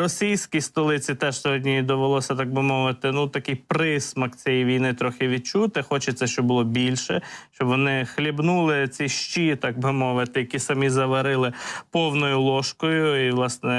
Російській столиці теж сьогодні довелося, так би мовити, ну такий присмак цієї війни трохи відчути. Хочеться, щоб було більше, щоб вони хлібнули ці щі, так би мовити, які самі заварили повною ложкою, і власне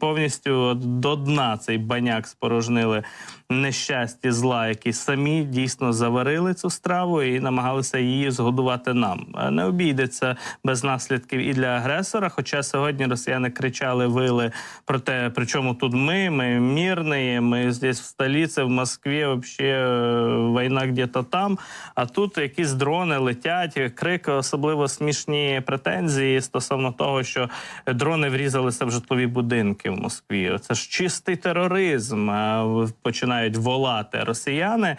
повністю до дна цей баняк спорожнили нещасті зла, які самі дійсно заварили цю страву і намагалися її згодувати нам. Е, Не обійдеться без наслідків і для агресора. Хоча сьогодні росіяни кричали, вили про те, причому тут ми, ми мирні, ми здесь в столиці, в Москві, вообще е, війна где-то там. А тут якісь дрони летять, крик, особливо смішні претензії стосовно того, що дрони врізалися в житлові будинки в Москві. Це ж чистий тероризм. Починають волати росіяни.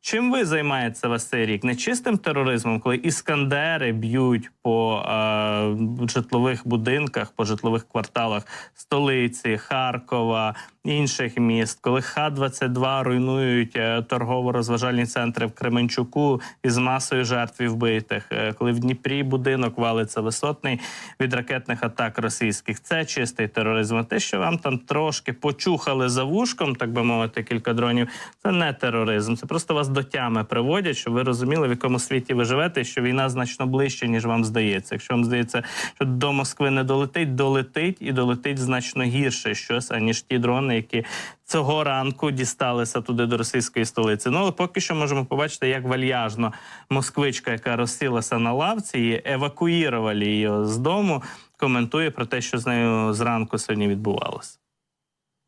Чим ви займаєтеся весь цей рік? Не чистим тероризмом, коли іскандери б'ють по е, житлових будинках, по житлових кварталах столиці, Харкова, інших міст, коли Х-22 руйнують е, торгово-розважальні центри в Кременчуку із масою жертв і вбитих, е, коли в Дніпрі будинок валиться висотний від ракетних атак російських. Це чистий тероризм. А те, що вам там трошки почухали за вушком, так би мовити, кілька дронів, це не тероризм. Це просто вас до тями приводять, щоб ви розуміли, в якому світі ви живете, що війна значно ближче, ніж вам здається. Якщо вам здається, що до Москви не долетить, долетить і долетить значно гірше щось, аніж ті дрони, які цього ранку дісталися туди до російської столиці. Ну але поки що можемо побачити, як вальяжно москвичка, яка розсілася на лавці, і евакуїрували її з дому. Коментує про те, що з нею зранку сьогодні відбувалося.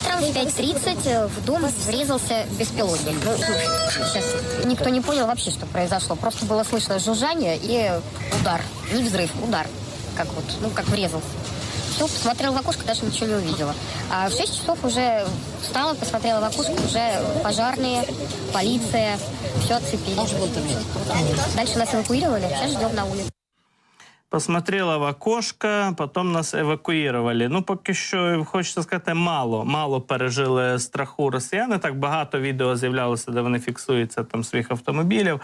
Утром в 5.30 в дом врезался беспилотник. Ну, сейчас никто не понял вообще, что произошло. Просто было слышно жужжание и удар. Не взрыв, удар. Как вот, ну, как врезался. Все, посмотрела в окошко, даже ничего не увидела. А в 6 часов уже встала, посмотрела в окошко, уже пожарные, полиция, все отцепили. Дальше нас эвакуировали, сейчас ждем на улице. Посмотрела в окошко, потім нас евакуювали. Ну, поки що, хочеться сказати, мало. Мало пережили страху росіяни. Так багато відео з'являлося, де вони фіксуються там своїх автомобілів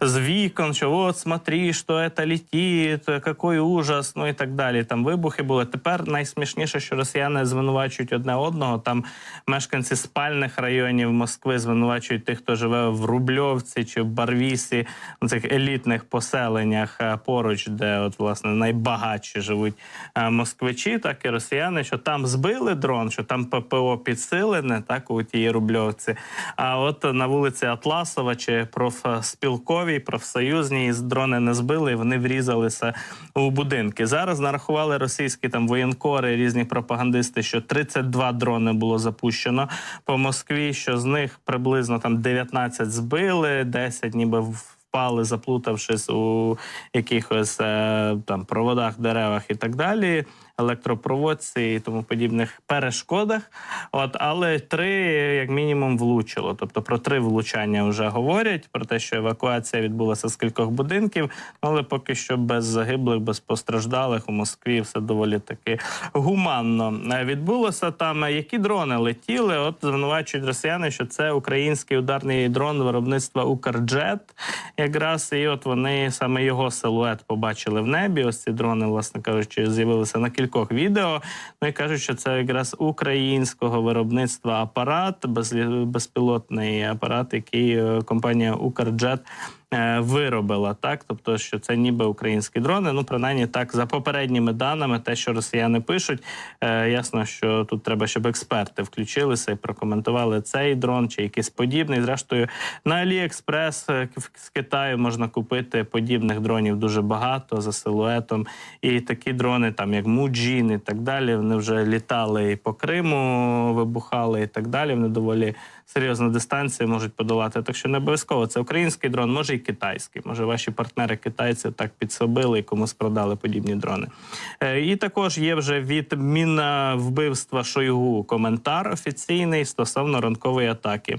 з вікон, що от смотри, що це летить, який ужас, ну і так далі. Там вибухи були. Тепер найсмішніше, що росіяни звинувачують одне одного. Там мешканці спальних районів Москви звинувачують тих, хто живе в Рубльовці чи в Барвісі, в цих елітних поселеннях е, поруч, де от власне найбагатші живуть е, москвичі, так і росіяни, що там збили дрон, що там ППО підсилене, так у тій Рубльовці. А от на вулиці Атласова чи профспілковій, профсоюзній з дрони не збили, і вони врізалися у будинки. Зараз нарахували російські там воєнкори, різні пропагандисти, що 32 дрони було запущено по Москві, що з них приблизно там 19 збили, 10 ніби в- впали, заплутавшись у якихось е, там проводах, деревах і так далі, електропроводці і тому подібних перешкодах. От, але три, як мінімум, влучило. Тобто про три влучання вже говорять, про те, що евакуація відбулася з кількох будинків, але поки що без загиблих, без постраждалих у Москві все доволі таки гуманно відбулося там. Які дрони летіли? От звинувачують росіяни, що це український ударний дрон виробництва Укрджет. Якраз і от вони саме його силует побачили в небі. Ось ці дрони, власне кажучи, з'явилися на кількох відео. Ну і кажуть, що це якраз українського виробництва апарат, безпілотний апарат, який е, компанія Укрджет виробила, так тобто, що це ніби українські дрони. Ну, принаймні, так за попередніми даними, те, що росіяни пишуть, е, ясно, що тут треба, щоб експерти включилися і прокоментували цей дрон чи якийсь подібний. Зрештою, на Аліекспрес е, з Китаю можна купити подібних дронів дуже багато за силуетом. І такі дрони, там як Муджін і так далі, вони вже літали і по Криму, вибухали і так далі. Вони доволі серйозну дистанцію можуть подолати. Так що не обов'язково це український дрон, може і китайський. Може, ваші партнери китайці так підсобили і комусь продали подібні дрони. Е, І також є вже від мінвбивства Шойгу коментар офіційний стосовно ранкової атаки.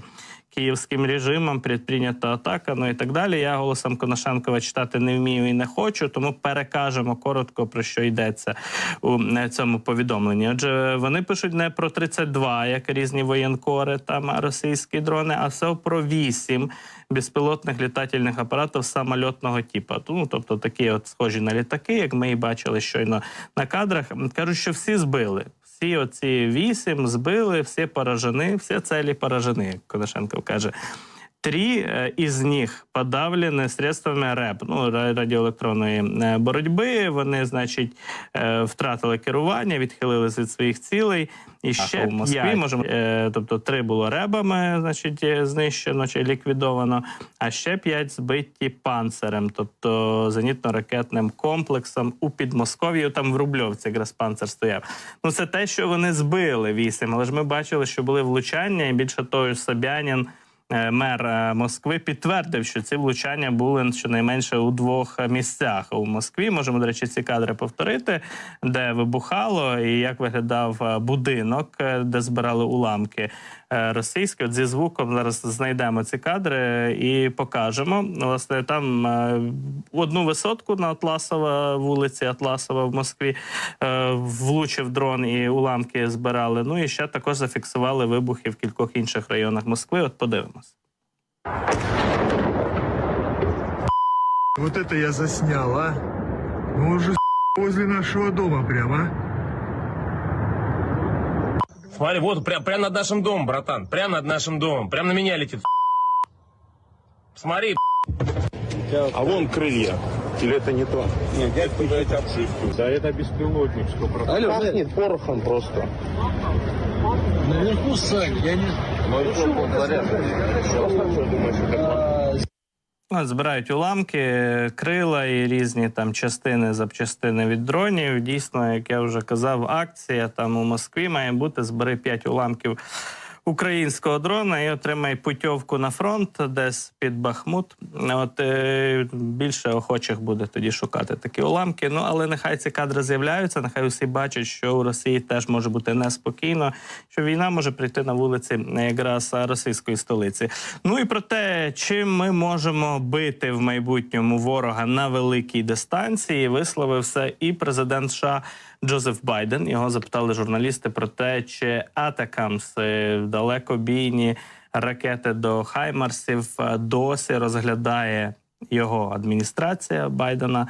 Київським режимом предприйнята атака, ну і так далі. Я голосом Коношенкова читати не вмію і не хочу, тому перекажемо коротко про що йдеться у цьому повідомленні. Отже, вони пишуть не про 32, як різні воєнкори, там російські дрони, а все про 8 безпілотних літательних апаратів самольотного типу. Ну, тобто такі от схожі на літаки, як ми і бачили щойно на кадрах. Кажуть, що всі збили. Всі оці вісім збили, всі поражені, всі целі поражені, як Конашенко каже. Три э, из них подавлені средствами РЕБ, ну ра- радіоелектронної е, боротьби. Вони, значить, е, втратили керування, відхилились від своїх цілей. І ще в Москві можемо, е, тобто три було ребами, значить, е, знищено чи ліквідовано, а ще п'ять збиті панцерем, тобто зенітно-ракетним комплексом у Підмосков'ї. Там в Рубльовці якраз панцер стояв. Ну це те, що вони збили вісім, але ж ми бачили, що були влучання, і більше того, Собянін. Е, Мер е, Москви підтвердив, що ці влучання були щонайменше у двох місцях. У Москві можемо, до речі, ці кадри повторити, де вибухало і як виглядав е, будинок, де збирали уламки е, російські. От зі звуком зараз знайдемо ці кадри і покажемо. Власне, там е, одну висотку на Атласова вулиці Атласова в Москві е, влучив дрон і уламки збирали. Ну і ще також зафіксували вибухи в кількох інших районах Москви. От подивимось. Вот это я заснял, а? Ну уже возле нашего дома прямо. Смотри, вот прям, прям над нашим домом, братан. Прям над нашим домом. Прям на меня летит. Смотри, А вон крылья. Или это не то? Нет, дядька, блядь, обшивку. Да это беспилотник, 100%. Алло, Пахнет порохом просто. Наверху Сань, я не... Ну и что, ползаряда? Что думаешь, это От, збирають уламки, крила і різні там частини, запчастини від дронів. Дійсно, як я вже казав, акція там у Москві має бути збери 5 уламків українського дрона і отримай путівку на фронт, десь під Бахмут. От е, більше охочих буде тоді шукати такі уламки. Ну але нехай ці кадри з'являються. Нехай усі бачать, що у Росії теж може бути неспокійно, що війна може прийти на вулиці якраз російської столиці. Ну і про те, чим ми можемо бити в майбутньому ворога на великій дистанції, висловився і президент США Джозеф Байден. Його запитали журналісти про те, чи Атакамс е, далекобійні ракети до Хаймарсів е, досі розглядає його адміністрація Байдена.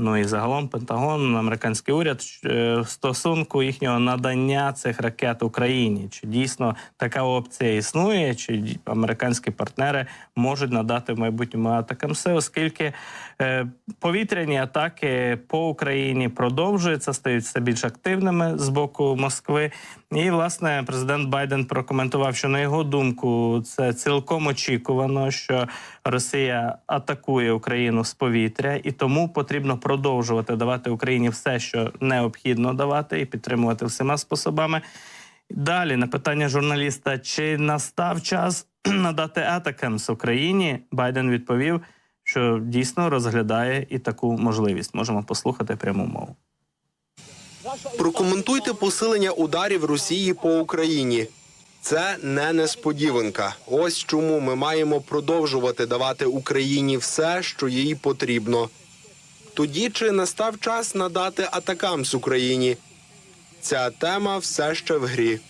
Ну і загалом Пентагон, американський уряд е, стосунку їхнього надання цих ракет Україні. Чи дійсно така опція існує? Чи американські партнери можуть надати в майбутньому атакам все, оскільки е, повітряні атаки по Україні продовжуються, стають все більш активними з боку Москви. І власне президент Байден прокоментував, що на його думку це цілком очікувано, що Росія атакує Україну з повітря, і тому потрібно продовжувати давати Україні все, що необхідно давати, і підтримувати всіма способами. Далі на питання журналіста: чи настав час надати атакамс Україні? Байден відповів, що дійсно розглядає і таку можливість. Можемо послухати пряму мову. Прокоментуйте посилення ударів Росії по Україні. Це не несподіванка. Ось чому ми маємо продовжувати давати Україні все, що їй потрібно. Тоді чи настав час надати атакам з Україні? Ця тема все ще в грі.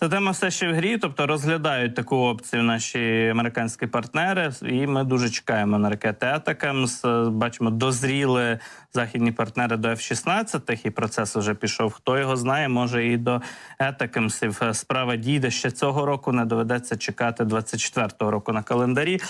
Ця тема все ще в грі, тобто розглядають таку опцію наші американські партнери, і ми дуже чекаємо на ракети Атакамс. Бачимо, дозріли західні партнери до F-16, і процес вже пішов. Хто його знає, може і до Атакамсів. Справа дійде ще цього року. Не доведеться чекати 24-го року на календарі.